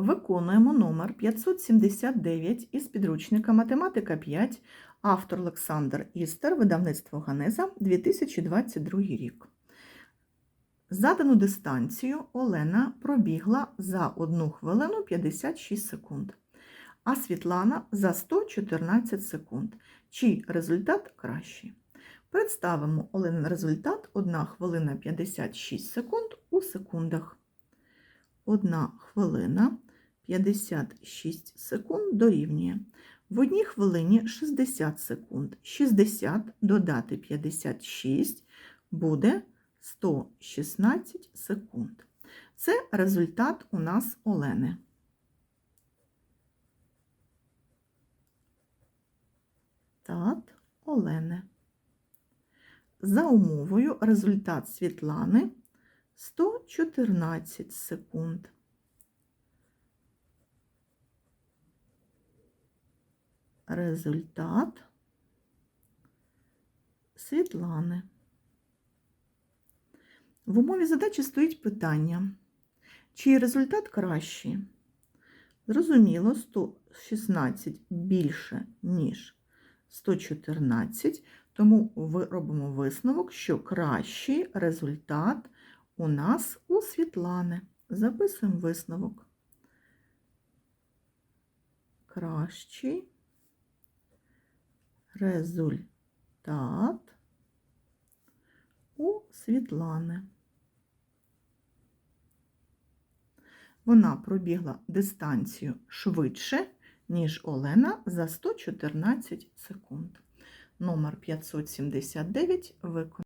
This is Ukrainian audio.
Виконуємо номер 579 із підручника Математика 5, автор Олександр Істер, видавництво Ганеза, 2022 рік. Задану дистанцію Олена пробігла за 1 хвилину 56 секунд, а Світлана за 114 секунд. Чий результат кращий? Представимо Оленин результат 1 хвилина 56 секунд у секундах. 1 хвилина 56 секунд дорівнює. В одній хвилині 60 секунд. 60 додати 56 буде 116 секунд. Це результат у нас Олени. Так, Олени. За умовою результат Світлани 114 секунд. Результат Світлани. В умові задачі стоїть питання, чий результат кращий. Зрозуміло, 116 більше, ніж 114, тому робимо висновок, що кращий результат у нас у Світлани. Записуємо висновок. Кращий результат у Світлани. Вона пробігла дистанцію швидше, ніж Олена за 114 секунд. Номер 579 виконано.